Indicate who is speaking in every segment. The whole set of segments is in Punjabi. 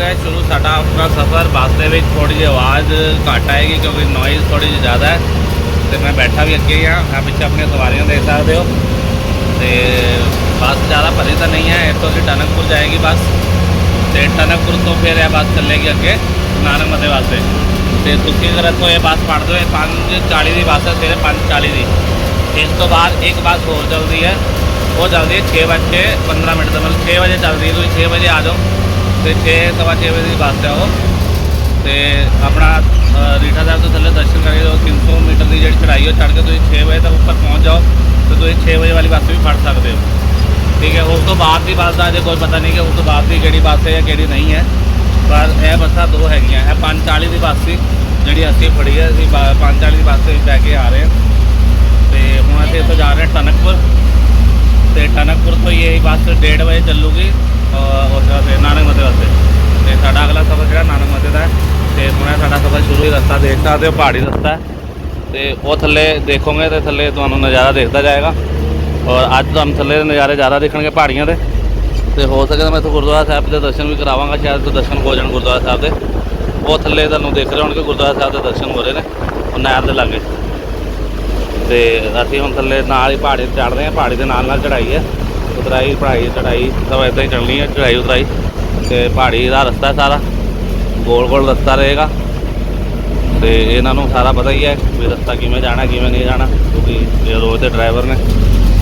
Speaker 1: ਗਿਆ ਸ਼ੁਰੂ ਸਾਡਾ ਆਪਣਾ ਸਫ਼ਰ, ਬੱਸ ਦੇ ਵਿੱਚ ਥੋੜੀ ਜਿਹੀ ਆਵਾਜ਼ ਘੱਟ ਆਏਗੀ ਕਿਉਂਕਿ ਨੋਇਜ਼ ਥੋੜੀ ਜਿਹੀ ਜ਼ਿਆਦਾ ਹੈ। ਤੇ ਮੈਂ ਬੈਠਾ ਵੀ ਅੱਗੇ ਹੀ ਹਾਂ ਆ ਪਿੱਛੇ ਆਪਣੀਆਂ ਸਵਾਰੀਆਂ ਦੇਖ ਸਕਦੇ ਹੋ। ਤੇ ਬੱਸ ਜ਼ਿਆਦਾ ਭਰੀ ਤਾਂ ਨਹੀਂ ਹੈ, ਇੱਥੋਂ ਦੀ ਟਨਕਪੁਰ ਜਾਏਗੀ ਬੱਸ। ਤੇ ਟਨਕਪੁਰ ਤੋਂ ਫਿਰ ਇਹ ਬੱਸ ਚੱਲੇਗੀ ਅੱਗੇ, ਨਾਨਕ ਮਤੇ ਵਾਸਤੇ। ਤੇ ਤੁਸੀਂ ਅਗਰ ਇੱਥੋਂ ਇਹ ਬੱਸ ਫੜ ਦਿਓ, ਇਹ 5:40 ਦੀ ਬੱਸ ਹੈ, ਸਵੇਰੇ 5:40 ਦੀ। ਇਸ ਤੋਂ ਬਾਅਦ ਇੱਕ ਬੱਸ ਹੋਰ ਚੱਲਦੀ ਹੈ। ਉਹ ਚੱਲਦੀ ਹੈ 6 ਵਜੇ 15 ਮਿੰਟ ਦਾ ਮਤਲਬ 6 ਵਜੇ ਚੱਲਦੀ ਹੈ, ਤੁਸੀਂ 6 ਵਜੇ ਆ ਜਾਓ। ਤੇ 6 ਸਵਾ 6 ਵਜੇ ਦੀ ਬੱਸ ਹੈ ਉਹ। ਤੇ ਆਪਣਾ ਰੀਠਾ ਸਾਹਿਬ ਤੋਂ ਥੱਲੇ ਦਰਸ਼ਨ ਕਰਕੇ ਜੋ 300 ਮੀਟਰ ਦੀ ਜਿਹੜੀ ਚੜਾਈ ਉਹ ਚੜ੍ਹ ਕੇ ਤੁਸੀਂ 6 ਵਜੇ ਤੱਕ ਉੱਪਰ ਪਹੁੰਚ ਜਾਓ ਤੇ ਤੁਸੀਂ 6 ਵਜੇ ਵਾਲੀ ਬੱਸ ਵੀ ਫੜ ਸਕਦੇ ਹੋ। ਠੀਕ ਹੈ, ਉਸ ਤੋਂ ਬਾਅਦ ਦੀ ਬੱਸ ਦਾ ਅਜੇ ਕੋਈ ਪਤਾ ਨਹੀਂ ਕਿ ਉਸ ਤੋਂ ਬਾਅਦ ਦੀ ਕਿਹੜੀ ਬੱਸ ਹੈ ਜਾਂ ਕਿਹੜੀ ਨਹੀਂ ਹੈ। ਪਰ ਇਹ ਬੱਸਾਂ ਦੋ ਹੈਗੀਆਂ, ਇਹ 540 ਦੀ ਬੱਸ ਸੀ, ਜਿਹੜੀ ਅਸੀਂ ਫੜੀ ਹੈ, ਅਸੀਂ 540 ਦੀ ਬੱਸ ਵਿੱਚ ਬੈ ਕੇ ਆ ਰਹੇ ਹਾਂ। ਤੇ ਹੁਣ ਅਸੀਂ ਇੱਥੋਂ ਜਾ ਰਹੇ ਹਾਂ ਟਨਕਪੁਰ। ਤੇ ਟਨਕਪੁਰ ਤੋਂ ਹੀ ਇਹ ਬੱਸ 1:30 ਵਜੇ ਚੱਲੂਗੀ ਅਹ ਉਸ ਵਾਸਤੇ ਨਾਨਕ ਮੱਤੇ ਵਾਸਤੇ ਤੇ ਸਾਡਾ ਅਗਲਾ ਸਫ਼ਰ ਜਿਹੜਾ ਨਾਨਕ ਮੱਤੇ ਦਾ ਹੈ ਤੇ ਹੁਣ ਇਹ ਸਾਡਾ ਸਫ਼ਰ ਸ਼ੁਰੂ ਹੀ ਰਸਤਾ ਦੇਖ ਸਕਦੇ ਹੋ, ਪਹਾੜੀ ਰਸਤਾ ਹੈ। ਤੇ ਉਹ ਥੱਲੇ ਦੇਖੋਗੇ ਤੇ ਥੱਲੇ ਤੁਹਾਨੂੰ ਨਜ਼ਾਰਾ ਦੇਖਦਾ ਜਾਏਗਾ। ਔਰ ਅੱਜ ਤੁਹਾਨੂੰ ਥੱਲੇ ਦੇ ਨਜ਼ਾਰੇ ਜ਼ਿਆਦਾ ਦੇਖਣਗੇ ਪਹਾੜੀਆਂ ਦੇ। ਤੇ ਹੋ ਸਕੇ ਤਾਂ ਮੈਂ ਇੱਥੋਂ ਗੁਰਦੁਆਰਾ ਸਾਹਿਬ ਦੇ ਦਰਸ਼ਨ ਵੀ ਕਰਾਵਾਂਗਾ, ਸ਼ਾਇਦ ਤੋਂ ਦਰਸ਼ਨ ਹੋ ਜਾਣ ਗੁਰਦੁਆਰਾ ਸਾਹਿਬ ਦੇ। ਉਹ ਥੱਲੇ ਤੁਹਾਨੂੰ ਦੇਖ ਰਹੇ ਹੋਣਗੇ, ਗੁਰਦੁਆਰਾ ਸਾਹਿਬ ਦੇ ਦਰਸ਼ਨ ਹੋ ਰਹੇ ਨੇ, ਉਹ ਨਹਿਰ ਦੇ ਲਾਗੇ। ਤੇ ਅਸੀਂ ਹੁਣ ਥੱਲੇ ਨਾਲ ਹੀ ਪਹਾੜੀ ਤੇ ਰਹੇ ਹਾਂ, ਪਹਾੜੀ ਦੇ ਨਾਲ ਨਾਲ ਚੜਾਈ ਹੈ। ਉਤਰਾਈ, ਪਹਾੜੀ ਚੜਾਈ ਸਭ ਇਦਾਂ ਹੀ ਚੱਲਣੀ ਹੈ ਚੜਾਈ ਉਤਰਾਈ। ਤੇ ਪਹਾੜੀ ਦਾ ਰਸਤਾ ਸਾਰਾ। ਗੋਲ ਗੋਲ ਰਸਤਾ ਰਹੇਗਾ। ਤੇ ਇਹਨਾਂ ਨੂੰ ਸਾਰਾ ਪਤਾ ਹੀ ਹੈ ਵੀ ਰਸਤਾ ਕਿਵੇਂ ਜਾਣਾ, ਕਿਵੇਂ ਨਹੀਂ ਜਾਣਾ, ਕਿਉਂਕਿ ਇਹ ਰੋਜ਼ ਦੇ ਡਰਾਈਵਰ ਨੇ।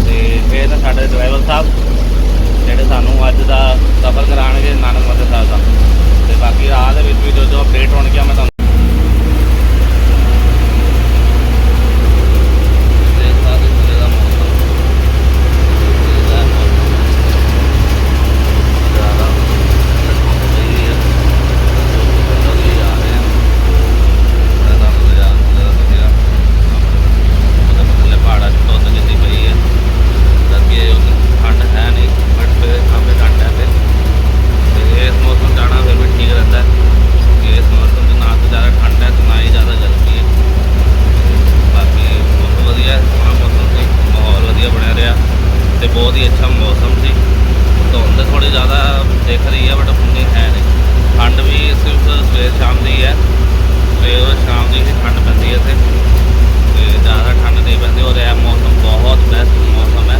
Speaker 1: ਤੇ ਇਹ ਨੇ ਸਾਡੇ ਡਰਾਈਵਰ ਸਾਹਿਬ, ਜਿਹੜੇ ਸਾਨੂੰ ਅੱਜ ਦਾ ਸਫ਼ਰ ਕਰਾਉਣਗੇ ਨਾਨਕ ਮੱਤੇ ਸਾਹਿਬ ਦਾ। ਤੇ ਬਾਕੀ ਰਾਹ ਦੇ ਵਿੱਚ ਵੀ ਜੋ ਜੋ ਅਪਡੇਟ ਹੋਣਗੀਆਂ, ਮੈਂ ਤੁਹਾਨੂੰ ਦੇਖ ਸਕਦੇ ਹੋ ਥੱਲੇ ਦਾ ਮੌਸਮ ਇਹਦਾ ਮੌਸਮ ਜ਼ਿਆਦਾ ਸਹੀ ਹੈ ਲੋਕੀ ਆ ਰਹੇ ਹਨ ਬੜਾ ਤੁਹਾਨੂੰ ਨਜ਼ਾਰਾ ਨਜ਼ਾਰਾ ਦਿਖੇਗਾ ਉਹਦੇ ਥੱਲੇ ਪਹਾੜਾਂ 'ਚ ਧੁੰਦ ਜਿੰਨੀ ਪਈ ਹੈ ਲੱਗੇ ਠੰਡ ਹੈ ਨਹੀਂ ਬਟ ਫਿਰ ਕਾਫੀ ਠੰਡ ਹੈ ਤੇ ਤੇ ਇਸ ਮੌਸਮ ਜਾਣਾ ਫਿਰ ਵੀ ਠੀਕ ਰਹਿੰਦਾ ਹੈ ਕਿ ਇਸ ਮੌਸਮ 'ਚ ਨਾ ਤਾਂ ਜ਼ਿਆਦਾ ਠੰਡ ਹੈ ਤੇ ਨਾ ਹੀ ਜ਼ਿਆਦਾ ਗਰਮੀ ਹੈ ਬਾਕੀ ਬਹੁਤ ਵਧੀਆ ਹੈ, ਸੋਹਣਾ ਮੌਸਮ ਸੀ ਮਾਹੌਲ ਵਧੀਆ ਬਣਿਆ ਰਿਹਾ ਤੇ ਬਹੁਤ ਹੀ ਅੱਛਾ ਮੌਸਮ ਸੀ ਧੁੰਦ ਥੋੜੀ ਜ਼ਿਆਦਾ ਦਿਖ ਰਹੀ ਹੈ ਬਟ ਉਨੀ ਹੈ ਨਹੀਂ ਠੰਡ ਵੀ ਸਿਰਫ ਸਵੇਰ ਸ਼ਾਮ ਦੀ ਹੈ ਸਵੇਰ ਔਰ ਸ਼ਾਮ ਦੀ ਹੀ ਠੰਡ ਪੈਂਦੀ ਹੈ ਇੱਥੇ ਤੇ ਜ਼ਿਆਦਾ ਠੰਡ ਨਹੀਂ ਪੈਂਦੀ ਔਰ ਇਹ ਮੌਸਮ ਬਹੁਤ ਬੈਸਟ ਮੌਸਮ ਹੈ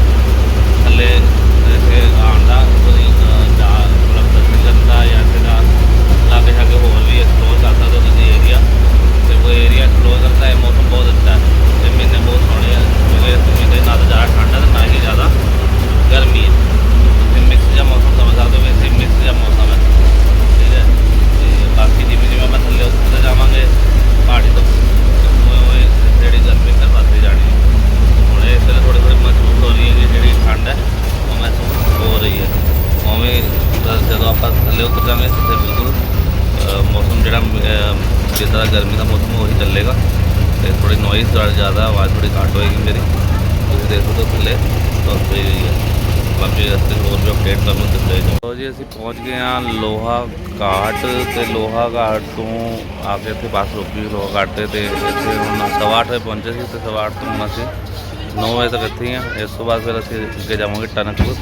Speaker 1: ਥੱਲੇ ਇੱਥੇ ਆਉਣ ਦਾ ਕੋਈ ਅ, ਜਾ ਮਤਲਬ ਦਰਸ਼ਨ ਕਰਨ ਦਾ ਜਾਂ ਇੱਥੇ ਦਾ ਲਾਗੇ ਛਾਗੇ ਹੋਰ ਵੀ ਐਕਸਪਲੋਰ ਕਰ ਸਕਦੇ ਹੋ ਤੁਸੀਂ ਏਰੀਆ ਤੇ ਉਹ ਏਰੀਆ ਐਕਸਪਲੋਰ ਕਰਦਾ ਹੈ ਮੌਸਮ ਬਹੁਤ ਅੱਛਾ ਹੈ ਤੇ ਮਹੀਨੇ ਬਹੁਤ ਸੋਹਣੇ ਆ ਕਿਉਂਕਿ ਇਸ ਮਹੀਨੇ ਨਾ ਤਾਂ ਜ਼ਿਆਦਾ ਠੰਡ ਹੈ ਤੇ ਨਾ ਹੀ ਜ਼ਿਆਦਾ ਗਰਮੀ ਹੈ ਤੇ ਮਿਕਸ ਜਿਹਾ ਮੌਸਮ ਸਮਝ ਸਕਦੇ ਹੋ ਵੈਸੇ ਮਿਕਸ ਜਿਹਾ ਮੌਸਮ ਹੈ ਠੀਕ ਹੈ ਤੇ ਬਾਕੀ ਜਿਵੇਂ ਜਿਵੇਂ ਆਪਾਂ ਥੱਲੇ ਉੱਤੇ ਜਾਵਾਂਗੇ ਪਹਾੜੀ ਤੋਂ ਉਵੇਂ ਉਵੇਂ ਜਿਹੜੀ ਗਰਮੀ ਫਿਰ ਵੱਧਦੀ ਜਾਣੀ ਹੈ ਹੁਣ ਇਹ ਫਿਰ ਥੋੜੀ ਥੋੜੀ ਮਹਿਸੂਸ ਹੋ ਰਹੀ ਹੈ ਕਿ ਜਿਹੜੀ ਠੰਡ ਹੈ ਉਹ ਮਹਿਸੂਸ ਹੋ ਰਹੀ ਹੈ ਉਵੇਂ ਤਾਂ ਜਦੋਂ ਆਪਾਂ ਥੱਲੇ ਉਤਰ ਜਾਵਾਂਗੇ ਤੇ ਬਿਲਕੁਲ ਅ, ਮੌਸਮ ਜਿਹੜਾ ਅ, ਜਿਸ ਤਰ੍ਹਾਂ ਗਰਮੀ ਦਾ ਮੌਸਮ ਉਹੀ ਚੱਲੇਗਾ ਤੇ ਥੋੜੀ ਨੋਇਜ਼ ਜ਼ਿਆਦਾ ਆਵਾਜ਼ ਥੋੜੀ ਘੱਟ ਹੋਏਗੀ ਮੇਰੀ। ਤੁਸੀਂ ਦੇਖੋ ਤਾਂ ਥੱਲੇ। ਤੁਰ ਪਈ ਹੋਈ ਹੈ। ਬਾਕੀ ਰਸਤੇ ਹੋਰ ਵੀ ਅਪਡੇਟ ਤੁਹਾਨੂੰ ਨੂੰ ਜਾਓ ਜੀ, ਅਸੀਂ ਪਹੁੰਚ ਗਏ ਹਾਂ ਲੋਹਾ ਘਾਟ ਤੇ ਲੋਹਾ ਘਾਟ ਤੋਂ ਆ ਕੇ ਇੱਥੇ ਬੱਸ ਰੁਕੀ ਲੋਹਾ ਘਾਟ ਤੇ ਤੇ ਇੱਥੇ ਹੁਣ ਸਵਾ ਅੱਠ ਵਜੇ ਪਹੁੰਚੇ ਸੀ ਤੇ ਸਵਾ ਅੱਠ ਤੋਂ ਹੁਣ ਅਸੀਂ 9 ਵਜੇ ਤੱਕ ਇੱਥੇ ਹੀ ਹਾਂ। ਇਸ ਤੋਂ ਬਾਅਦ ਫਿਰ ਅਸੀਂ ਅੱਗੇ ਜਾਵਾਂਗੇ ਟਨਕਪੁਰ।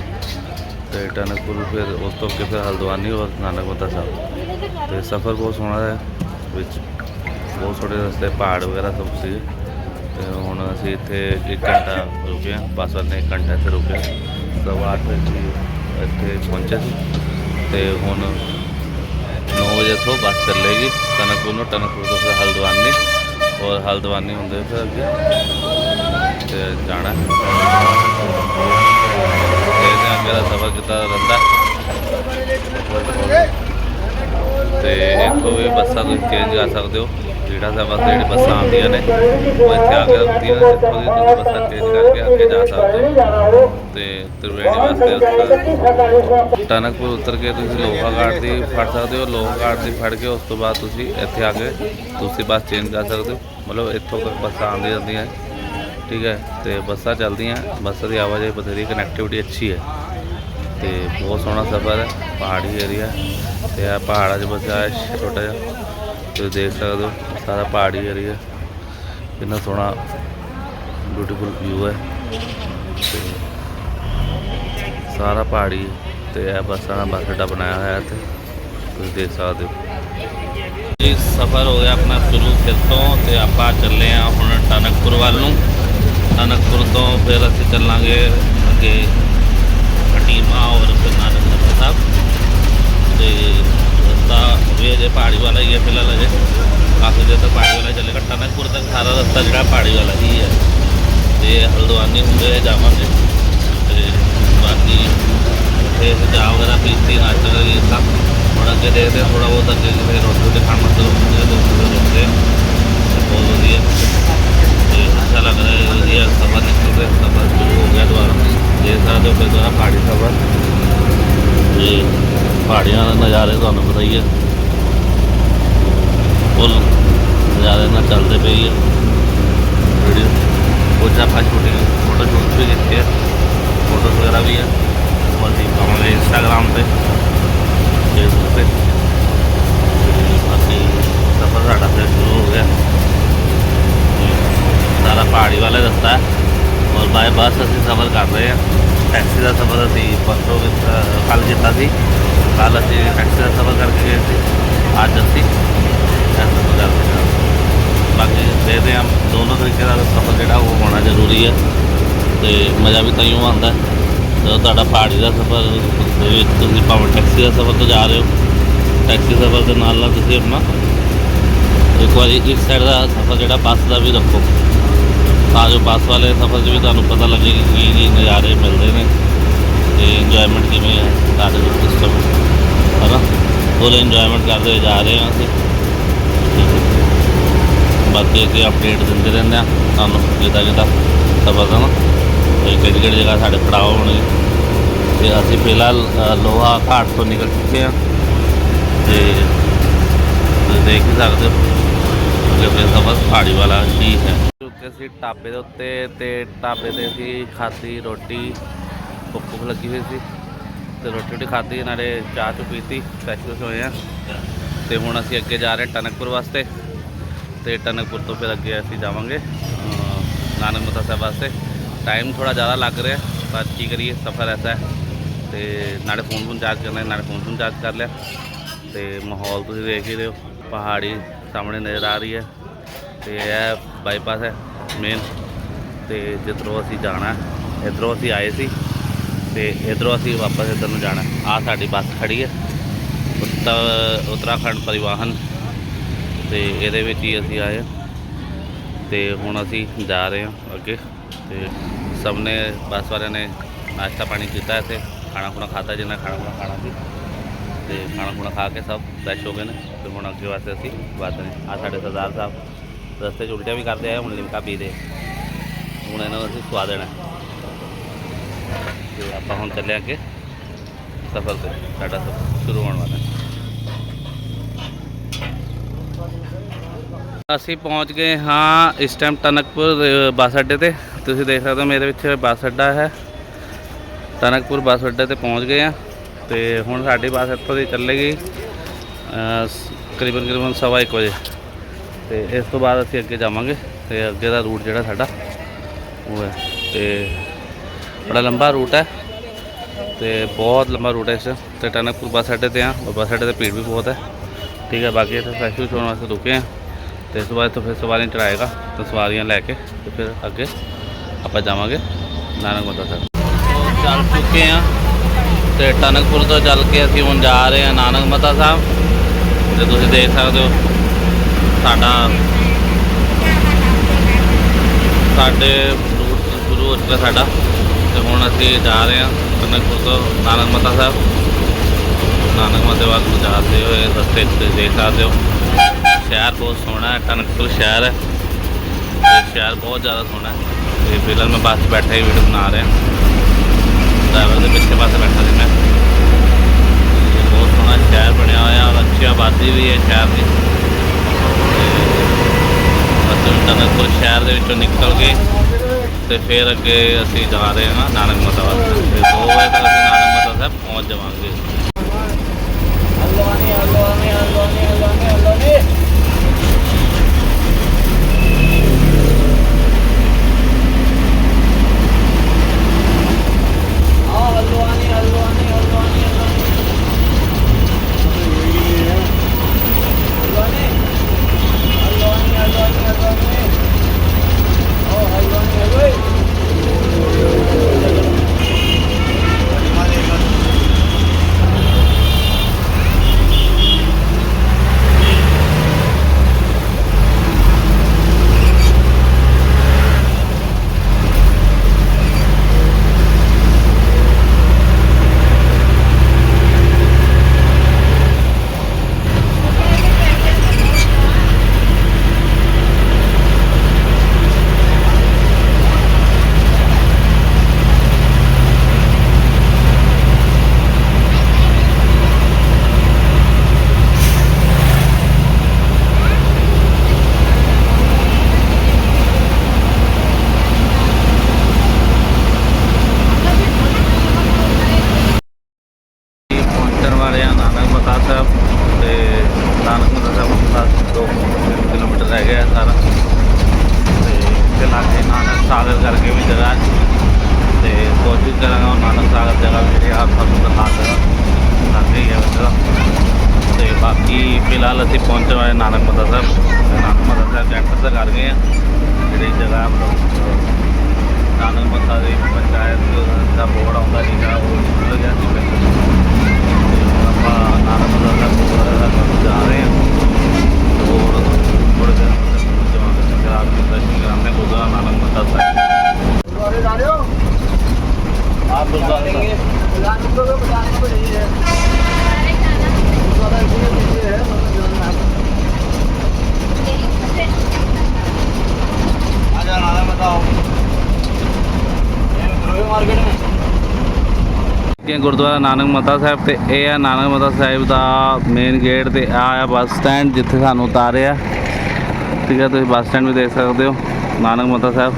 Speaker 1: ਤੇ ਟਨਕਪੁਰ ਫਿਰ ਉਸ ਤੋਂ ਅੱਗੇ ਫਿਰ ਹਲਦਵਾਨੀ ਔਰ ਨਾਨਕ ਮੱਤਾ ਸਾਹਿਬ ਤੇ ਸਫ਼ਰ ਬਹੁਤ ਸੋਹਣਾ ਹੈ ਵਿੱਚ ਬਹੁਤ ਸੋਹਣੇ ਰਸਤੇ, ਪਹਾੜ ਵਗੈਰਾ ਸਭ ਸੀ ਤੇ ਹੁਣ ਅਸੀਂ ਇੱਥੇ ਇੱਕ ਘੰਟਾ ਰੁਕੇ ਹਾਂ, ਬੱਸ ਵਾਲੇ ਇੱਕ ਘੰਟਾ ਇੱਥੇ ਰੁਕੇ ਸਵਾ ਅੱਠ ਵਜੇ ਅਸੀਂ ਇੱਥੇ ਪਹੁੰਚੇ ਸੀ ਤੇ ਹੁਣ 9 ਵਜੇ ਤੋਂ ਬੱਸ ਚੱਲੇਗੀ। ਟਨਕਪੁਰ ਨੂੰ ਟਨਕਪੁਰ ਤੋਂ ਫਿਰ ਹਲਦਵਾਨੀ। ਔਰ ਹਲਦਵਾਨੀ ਹੁੰਦੇ ਫਿਰ ਅੱਗੇ। ਤੇ ਜਾਣਾ। ਹੈ। ਅੱਗੇ ਦਾ ਸਫ਼ਰ ਕਿੱਦਾਂ ਦਾ ਰਹਿੰਦਾ। ਤੇ ਇੱਥੋਂ ਵੀ ਬੱਸਾਂ ਤੁਸੀਂ ਚੇਂਜ ਕਰ ਸਕਦੇ ਹੋ? ਜਿਹੜਾ ਸਾਹਿਬ ਵਾਸਤੇ ਜਿਹੜੀ ਬੱਸਾਂ ਆਉਂਦੀਆਂ ਨੇ, ਉਹ ਇੱਥੇ ਆ ਕੇ ਰੁਕਦੀਆਂ ਨੇ ਇੱਥੋਂ ਦੀ ਤੁਸੀਂ ਬੱਸਾਂ ਚੇਂਜ ਕਰਕੇ ਅੱਗੇ ਜਾ ਸਕਦੇ ਹੋ। ਤੇ ਤ੍ਰਿਵੇਣੀ ਵਾਸਤੇ ਉੱਤਰ ਟਨਕਪੁਰ ਉਤਰ ਕੇ ਤੁਸੀਂ ਲੋਹਾ ਘਾਟ ਦੀ ਫੜ ਸਕਦੇ ਹੋ। ਲੋਹਾ ਘਾਟ ਦੀ ਫੜ ਕੇ ਉਸ ਤੋਂ ਬਾਅਦ ਤੁਸੀਂ ਇੱਥੇ ਆ ਕੇ ਤੁਸੀਂ ਬੱਸ ਚੇਂਜ ਕਰ ਸਕਦੇ ਹੋ। ਮਤਲਬ ਇੱਥੋਂ ਬੱਸਾਂ ਆਉਂਦੀਆਂ ਜਾਂਦੀਆਂ ਠੀਕ ਹੈ, ਤੇ ਬੱਸਾਂ ਚੱਲਦੀਆਂ, ਬੱਸਾਂ ਦੀ ਆਵਾਜਾਈ ਬਥੇਰੀ ਕਨੈਕਟੀਵਿਟੀ ਅੱਛੀ ਹੈ। ਤੇ ਬਹੁਤ ਸੋਹਣਾ ਸਫ਼ਰ ਹੈ, ਪਹਾੜੀ ਏਰੀਆ ਤੇ ਆ ਪਹਾੜਾਂ 'ਚ ਬਸਿਆ ਹੈ ਛੋਟਾ ਜਿਹਾ, ਤੁਸੀਂ ਦੇਖ ਸਕਦੇ ਹੋ, ਸਾਰਾ ਪਹਾੜੀ ਏਰੀਆ ਕਿੰਨਾ ਸੋਹਣਾ ਬਿਊਟੀਫੁਲ ਵਿਊ ਹੈ। ਤੇ ਸਾਰਾ ਪਹਾੜੀ ਤੇ ਇਹ ਬੱਸਾਂ ਦਾ ਬੱਸ ਅੱਡਾ ਬਣਾਇਆ ਹੋਇਆ ਇੱਥੇ, ਤੁਸੀਂ ਦੇਖ ਸਕਦੇ ਹੋ। ਇਹ ਸਫ਼ਰ ਹੋ ਗਿਆ ਆਪਣਾ ਸ਼ੁਰੂ ਫਿਰ ਤੋਂ ਤੇ ਆਪਾਂ ਚੱਲੇ ਆ ਹੁਣ ਟਨਕਪੁਰ ਵੱਲ ਨੂੰ। ਟਨਕਪੁਰ ਤੋਂ ਫਿਰ ਅਸੀਂ ਚੱਲਾਂਗੇ ਅੱਗੇ ਖਟੀਮਾ ਔਰ ਫਿਰ ਨਾਨਕਸਰ ਸਾਹਿਬ। ਤੇ ਰਸਤਾ ਵੀ ਅਜੇ ਪਹਾੜੀ ਵਾਲਾ ਹੀ ਹੈ ਫਿਲਹਾਲ ਅਜੇ। ਕਾਫੀ ਦੇਰ ਤੱਕ ਪਹਾੜੀ ਵਾਲਾ ਹੀ ਚੱਲੇਗਾ ਟਨਕਪੁਰ ਤੱਕ ਸਾਰਾ ਰਸਤਾ ਜਿਹੜਾ ਪਹਾੜੀ ਵਾਲਾ ਹੀ ਹੈ। ਤੇ ਹਲਦਵਾਨੀ ਹੁੰਦੇ ਹੋਏ ਜਾਵਾਂਗੇ। ਤੇ ਬਾਕੀ ਤੇ ਸਜਾ ਵਗੈਰਾ ਪੀਤੀ ਨਾਸ਼ਤਾ ਕਰੀ ਸਭ। ਹੁਣ ਅੱਗੇ ਦੇਖਦੇ ਹਾਂ ਥੋੜਾ ਬਹੁਤ ਅੱਗੇ ਕਿਤੇ ਰੋਟੀ ਰੋਟੀ ਖਾਣ ਮਤਲਬ ਹੁੰਦੇ ਤੇ ਉੱਥੇ ਰੁਕਦੇ ਹਾਂ। ਤੇ ਬਹੁਤ ਵਧੀਆ। ਤੇ ਅੱਛਾ ਲੱਗ ਰਿਹਾ ਹੈ ਵਧੀਆ ਸਫਰ ਦੇਖ ਸਕਦੇ ਹੋ ਫਿਰ ਪਹਾੜੀ ਸਫਰ ਤੇ ਪਹਾੜੀਆਂ ਦੇ ਨਜ਼ਾਰੇ ਤੁਹਾਨੂੰ ਪਤਾ ਹੀ ਹੈ। ਫੁੱਲ ਨਜ਼ਾਰੇ ਨਾਲ ਚੱਲਦੇ ਪਈ ਹੈ ਵੀਡੀਓ। ਕੁਝ ਆਪਾਂ ਸ਼ੂਟਿੰਗ ਫੋਟੋ ਸ਼ੂਟ ਵੀ ਕੀਤੀ ਆ। ਫੋਟੋ ਵਗੈਰਾ ਵੀ ਆ। ਉਹ ਅਸੀਂ ਪਾਵਾਂਗੇ ਇੰਸਟਾਗ੍ਰਾਮ ਤੇ ਫੇਸਬੁੱਕ ਤੇ ਤੇ। ਬਾਕੀ ਸਫਰ ਸਾਡਾ ਫਿਰ ਸ਼ੁਰੂ ਹੋ ਗਿਆ। ਸਾਰਾ ਪਹਾੜੀ ਵਾਲਾ ਰਸਤਾ ਹੈ। ਔਰ ਬਾਏ ਬੱਸ ਅਸੀਂ ਸਫਰ ਕਰ ਰਹੇ ਹਾਂ। ਟੈਕਸੀ ਦਾ ਸਫਰ ਅਸੀਂ ਪਰਸੋਂ ਕੱਲ ਕੀਤਾ ਸੀ। ਕੱਲ ਅਸੀਂ ਟੈਕਸੀ ਦਾ ਸਫਰ ਕਰਕੇ ਗਏ ਸੀ। ਅੱਜ ਅਸੀਂ ਇਹ ਸਫਰ ਕਰ ਰਹੇ ਹਾਂ। ਬਾਕੀ ਦੇਖਦੇ ਹਾਂ, ਦੋਨੋਂ ਤਰੀਕੇ ਦਾ ਸਫਰ ਜਿਹੜਾ ਉਹ ਹੋਣਾ ਜ਼ਰੂਰੀ ਹੈ। ਤੇ ਮਜ਼ਾ ਵੀ ਤਾਈਓ ਆਉਂਦਾ ਜਦੋਂ ਤੁਹਾਡਾ ਪਹਾੜੀ ਦਾ ਸਫਰ ਦੇ ਵਿੱਚ ਤੁਸੀਂ ਭਾਵੇਂ ਟੈਕਸੀ ਦਾ ਸਫਰ ਤੋਂ ਜਾ ਰਹੇ ਹੋ। ਟੈਕਸੀ ਸਫਰ ਦੇ ਨਾਲ ਨਾਲ ਤੁਸੀਂ ਆਪਣਾ, ਇੱਕ ਵਾਰੀ ਇੱਕ ਸਾਈਡ ਦਾ ਸਫਰ ਜਿਹੜਾ ਬੱਸ ਦਾ ਵੀ ਰੱਖੋ। ਤਾਂ ਜੋ ਬੱਸ ਵਾਲੇ ਸਫਰ 'ਚ ਵੀ ਤੁਹਾਨੂੰ ਪਤਾ ਲੱਗੇ ਕਿ ਕੀ ਕੀ ਨਜ਼ਾਰੇ ਮਿਲਦੇ ਨੇ ਤੇ ਇੰਜੋਇਮੈਂਟ ਕਿਵੇਂ ਹੈ ਸਾਡੇ ਸਿਸਟਮ ਹੈ ਨਾ ਉਹਦੇ ਇੰਜੋਇਮੈਂਟ ਕਰਦੇ ਹੋਏ ਜਾ ਰਹੇ ਹਾਂ ਅਸੀਂ। ਬਾਕੀ ਅੱਗੇ ਅਪਡੇਟ ਦਿੰਦੇ ਰਹਿੰਦੇ ਆ ਤੁਹਾਨੂੰ, ਜਿੱਦਾਂ ਜਿੱਦਾਂ ਸਫਰ ਦਾ ਨਾ। ਤੇ ਕਿਹੜੀ ਕਿਹੜੀ ਜਗ੍ਹਾ ਸਾਡੇ ਪੜਾਅ ਹੋਣਗੇ। ਤੇ ਅਸੀਂ ਫਿਲਹਾਲ ਲੋਹਾ ਘਾਟ ਤੋਂ ਨਿਕਲ ਚੁੱਕੇ ਹਾਂ। ਤੇ ਤੁਸੀਂ ਦੇਖ ਹੀ ਸਕਦੇ ਹੋ। ਅੱਗੇ ਫਿਰ ਸਫਰ ਪਹਾੜੀ ਵਾਲਾ ਹੀ ਹੈ। ਚੁੱਕੇ ਸੀ ਢਾਬੇ ਦੇ ਉੱਤੇ ਤੇ ਢਾਬੇ ਤੇ ਅਸੀਂ ਖਾਧੀ ਰੋਟੀ, ਭੁੱਖ ਭੁੱਖ ਲੱਗੀ ਹੋਈ ਸੀ ਤੇ ਰੋਟੀ ਰੋਟੀ ਖਾਧੀ, ਨਾਲੇ ਚਾਹ ਚੁ ਪੀਤੀ ਫਰੈਸ਼ ਫਰੈਸ਼ ਹੋਏ ਆ। ਤੇ ਹੁਣ ਅਸੀਂ ਅੱਗੇ ਜਾ ਰਹੇ ਹਾਂ ਟਨਕਪੁਰ ਵਾਸਤੇ ਤੇ ਟਨਕਪੁਰ ਤੋਂ ਫਿਰ ਅੱਗੇ ਅਸੀਂ ਜਾਵਾਂਗੇ ਨਾਨਕ ਮੱਤਾ ਸਾਹਿਬ ਵਾਸਤੇ। ਟਾਈਮ ਥੋੜਾ ਜ਼ਿਆਦਾ ਲੱਗ ਰਿਹਾ, ਪਰ ਕੀ ਕਰੀਏ, ਸਫ਼ਰ ਐਸਾ ਹੈ। ਤੇ ਨਾਲੇ ਫੋਨ ਫੋਨ ਚਾਰਜ ਕਰਨਾ ਨਾਲੇ ਫੋਨ ਫੋਨ ਚਾਰਜ ਕਰ ਲਿਆ। ਤੇ ਮਾਹੌਲ ਤੁਸੀਂ ਦੇਖ ਹੀ ਰਹੇ ਹੋ, ਪਹਾੜੀ ਸਾਹਮਣੇ ਨਜ਼ਰ ਆ ਰਹੀ ਹੈ। ਤੇ ਇਹ ਬਾਈਪਾਸ ਹੈ। ਮੇਨ ਤੇ ਜਿੱਧਰੋਂ ਅਸੀਂ ਜਾਣਾ ਹੈ ਇੱਧਰੋਂ ਅਸੀਂ ਆਏ ਸੀ, ਤੇ ਇੱਧਰੋਂ ਅਸੀਂ ਵਾਪਸ ਇੱਧਰ ਨੂੰ ਜਾਣਾ। ਆ ਸਾਡੀ ਬੱਸ ਖੜੀ ਹੈ ਉੱਤਰ, ਉੱਤਰਾਖੰਡ ਪਰਿਵਾਹਨ। ਤੇ ਇਹਦੇ ਵਿੱਚ ਹੀ ਅਸੀਂ ਆਏ ਹਾਂ। ਤੇ ਹੁਣ ਅਸੀਂ ਜਾ ਰਹੇ ਹਾਂ ਅੱਗੇ। ਤੇ ਸਭ ਨੇ, ਬੱਸ ਵਾਲਿਆਂ ਨੇ ਨਾਸ਼ਤਾ ਪਾਣੀ ਕੀਤਾ ਇੱਥੇ। ਖਾਣਾ ਖੁਣਾ ਖਾਧਾ ਜਿੰਨਾ ਖਾਣਾ ਖੁਣਾ ਖਾਣਾ ਸੀ। ਤੇ ਖਾਣਾ ਖੁਣਾ ਖਾ ਕੇ ਸਭ ਫਰੈਸ਼ ਹੋ ਗਏ ਨੇ। ਤੇ ਹੁਣ ਅੱਗੇ ਵਾਸਤੇ ਅਸੀਂ ਵੱਧ ਰਹੇ ਆ ਸਾਡੇ ਸਰਦਾਰ ਸਾਹਿਬ। ਰਸਤੇ 'ਚ ਉਲਟੀਆਂ ਵੀ ਕਰਦੇ ਆਏ, ਹੁਣ ਲਿਮਕਾ ਪੀਦੇ ਹੁਣ ਇਹਨਾਂ ਨੂੰ ਅਸੀਂ ਸਵਾ ਦੇਣਾ ਤੇ ਆਪਾਂ ਹੁਣ ਚੱਲੇ ਅੱਗੇ ਸਫ਼ਰ ਤੇ। ਸਾਡਾ ਸਫ਼ਰ ਸ਼ੁਰੂ ਹੋਣ ਵਾਲਾ ਅਸੀਂ ਪਹੁੰਚ ਗਏ ਹਾਂ ਇਸ ਟਾਈਮ ਟਨਕਪੁਰ ਬੱਸ ਅੱਡੇ ਤੇ। ਤੁਸੀਂ ਦੇਖ ਸਕਦੇ ਹੋ ਮੇਰੇ ਵਿੱਚ ਬੱਸ ਅੱਡਾ ਹੈ। ਟਨਕਪੁਰ ਬੱਸ ਅੱਡੇ ਤੇ ਪਹੁੰਚ ਗਏ ਆ ਤੇ ਹੁਣ ਸਾਡੀ ਬੱਸ ਇੱਥੋਂ ਦੀ ਚੱਲੇਗੀ ਕਰੀਬਨ ਕਰੀਬਨ ਸਵਾ ਇੱਕ ਵਜੇ। ਤੇ ਇਸ ਤੋਂ ਬਾਅਦ ਅਸੀਂ ਅੱਗੇ ਜਾਵਾਂਗੇ ਤੇ ਅੱਗੇ ਦਾ ਰੂਟ ਜਿਹੜਾ ਸਾਡਾ ਉਹ ਹੈ ਤੇ ਬੜਾ ਲੰਬਾ ਰੂਟ ਹੈ ਤੇ ਬਹੁਤ ਲੰਬਾ ਰੂਟ ਹੈ ਇਸ ਤੇ ਟਨਕਪੁਰ ਬੱਸ ਅੱਡੇ ਤੇ ਆ ਔਰ ਬੱਸ ਅੱਡੇ ਤੇ ਭੀੜ ਵੀ ਬਹੁਤ ਹੈ। ਠੀਕ ਹੈ, ਬਾਕੀ ਇੱਥੇ ਫਰੈਸ਼ ਫਰੂਸ਼ ਹੋਣ ਵਾਸਤੇ ਰੁਕੇ ਆ ਤੇ ਇਸ ਤੋਂ ਬਾਅਦ ਤੋਂ ਫਿਰ ਸਵਾਰੀਆਂ ਚੜਾਏਗਾ, ਤੇ ਸਵਾਰੀਆਂ ਲੈ ਕੇ ਤੇ ਫਿਰ ਅੱਗੇ ਆਪਾਂ ਜਾਵਾਂਗੇ ਨਾਨਕ ਮੱਤਾ ਸਾਹਿਬ। ਚੱਲ ਚੁੱਕੇ ਆ ਤੇ ਟਨਕਪੁਰ ਤੋਂ ਚੱਲ ਕੇ ਅਸੀਂ ਹੁਣ ਜਾ ਰਹੇ ਹਾਂ ਨਾਨਕ ਮੱਤਾ ਸਾਹਿਬ। ਤੇ ਤੁਸੀਂ ਦੇਖ ਸਕਦੇ ਹੋ ਸਾਡਾ ਸਾਡੇ ਰੂਟ ਸ਼ੁਰੂ ਹੋ ਚੁੱਕਾ ਸਾਡਾ ਤੇ ਹੁਣ ਅਸੀਂ ਜਾ ਰਹੇ ਹਾਂ ਟਨਕਪੁਰ ਤੋਂ ਨਾਨਕ ਮੱਤਾ ਸਾਹਿਬ। ਨਾਨਕ ਮੱਤੇ ਵੱਲ ਨੂੰ ਜਾਂਦੇ ਹੋਏ ਰਸਤੇ 'ਚ ਤੁਸੀਂ ਦੇਖ ਸਕਦੇ ਹੋ। ਸ਼ਹਿਰ ਬਹੁਤ ਸੋਹਣਾ ਹੈ ਟਨਕਪੁਰ ਸ਼ਹਿਰ ਹੈ। ਤੇ ਸ਼ਹਿਰ ਬਹੁਤ ਜ਼ਿਆਦਾ ਸੋਹਣਾ ਹੈ। ਤੇ ਫਿਲਹਾਲ ਮੈਂ ਬੱਸ 'ਚ ਬੈਠਾ ਹੀ ਵੀਡੀਓ ਬਣਾ ਰਿਹਾ। ਡਰਾਈਵਰ ਦੇ ਪਿੱਛੇ ਪਾਸੇ ਬੈਠਾ ਸੀ ਮੈਂ। ਬਹੁਤ ਸੋਹਣਾ ਸ਼ਹਿਰ ਬਣਿਆ ਹੋਇਆ ਔਰ ਅੱਛੀ ਆਬਾਦੀ ਵੀ ਹੈ ਸ਼ਹਿਰ ਦੀ। ਤੇ ਅਸੀਂ ਸ਼ਹਿਰ ਦੇ ਵਿੱਚੋਂ ਨਿਕਲ ਕੇ ਤੇ ਫਿਰ ਅੱਗੇ ਅਸੀਂ ਜਾ ਰਹੇ ਹਾਂ ਨਾਨਕ ਮੱਤਾ ਵਾਸਤੇ ਤੇ 2 ਵਜੇ ਤੱਕ ਅਸੀਂ ਨਾਨਕ ਮੱਤਾ ਸਾਹਿਬ ਪਹੁੰਚ ਜਾਵਾਂਗੇ
Speaker 2: ਹਲਵਾਨੀ ਹਲਵਾਨੀ ਹਲਵਾਨੀ ਹਲਵਾਨੀ ਹਲਵਾਨੀ ਆ ਹਲਵਾਨੀ ਹਲਵਾਨੀ ਹਲਵਾਨੀ ਹਲਵਾਨੀ
Speaker 1: ਸਾਗਰ ਕਰਕੇ ਵੀ ਜਗ੍ਹਾ ਹੈ। ਤੇ ਕੋਸ਼ਿਸ਼ ਕਰਾਂਗਾ ਉਹ ਨਾਨਕ ਸਾਗਰ ਜਗ੍ਹਾ ਵੀ ਜਿਹੜੀ ਆਪ ਤੁਹਾਨੂੰ ਦਿਖਾ ਦੇਵਾਂ ਲੱਗੇ ਹੀ ਹੈ ਵੈਸੇ ਤਾਂ। ਤੇ ਬਾਕੀ ਫਿਲਹਾਲ ਅਸੀਂ ਪਹੁੰਚੇ ਹੋਏ ਨਾਨਕ ਮੱਤਾ ਸਾਹਿਬ ਤੇ ਦਾ ਕੈਂਪਸ ਦਾ ਕਰ ਗਏ ਆ। ਜਿਹੜੀ ਜਗ੍ਹਾ ਮਤਲਬ ਨਾਨਕ ਮੱਥਾ ਦੀ ਪੰਚਾਇਤ ਦਾ ਬੋਰਡ ਆਉਂਦਾ ਜਿਹੜਾ ਉਹ ਨਿਕਲ ਗਿਆ ਸੀ ਆਪਾਂ ਨਾਨਕ ਮੱਥਾ ਦਾ ਬੋਰਡ ਗੁਰਦੁਆਰਾ ਨਾਨਕ ਮੱਥਾ ਗੁਰਦੁਆਰੇ ਕਿ ਗੁਰਦੁਆਰਾ ਨਾਨਕ ਮੱਤਾ ਸਾਹਿਬ ਤੇ ਇਹ ਆ, ਨਾਨਕ ਮੱਤਾ ਸਾਹਿਬ ਦਾ ਮੇਨ ਗੇਟ ਤੇ ਆ ਆ ਬੱਸ ਸਟੈਂਡ ਜਿੱਥੇ ਸਾਨੂੰ ਉਤਾਰਿਆ। ਠੀਕ ਹੈ ਤੁਸੀਂ ਬੱਸ ਸਟੈਂਡ ਵੀ ਦੇਖ ਸਕਦੇ ਹੋ, ਨਾਨਕ ਮੱਤਾ ਸਾਹਿਬ।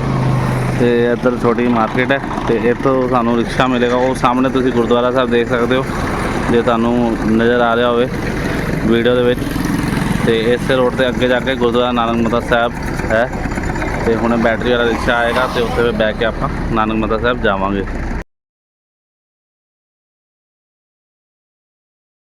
Speaker 1: ਤੇ ਇੱਧਰ ਛੋਟੀ ਮਾਰਕੀਟ ਹੈ ਤੇ ਇੱਥੋਂ ਸਾਨੂੰ ਰਿਕਸ਼ਾ ਮਿਲੇਗਾ। ਉਹ ਸਾਹਮਣੇ ਤੁਸੀਂ ਗੁਰਦੁਆਰਾ ਸਾਹਿਬ ਦੇਖ ਸਕਦੇ ਹੋ, ਜੇ ਤੁਹਾਨੂੰ ਨਜ਼ਰ ਆ ਰਿਹਾ ਹੋਵੇ ਵੀਡੀਓ ਦੇ ਵਿੱਚ। ਤੇ ਇਸੇ ਰੋਡ ਤੇ ਅੱਗੇ ਜਾ ਕੇ ਗੁਰਦੁਆਰਾ ਨਾਨਕ ਮੱਤਾ ਸਾਹਿਬ ਹੈ। ਤੇ ਹੁਣ ਬੈਟਰੀ ਵਾਲਾ ਰਿਕਸ਼ਾ ਆਏਗਾ ਤੇ ਉੱਥੇ ਬਹਿ ਕੇ ਆਪਾਂ ਨਾਨਕ ਮੱਤਾ ਸਾਹਿਬ ਜਾਵਾਂਗੇ।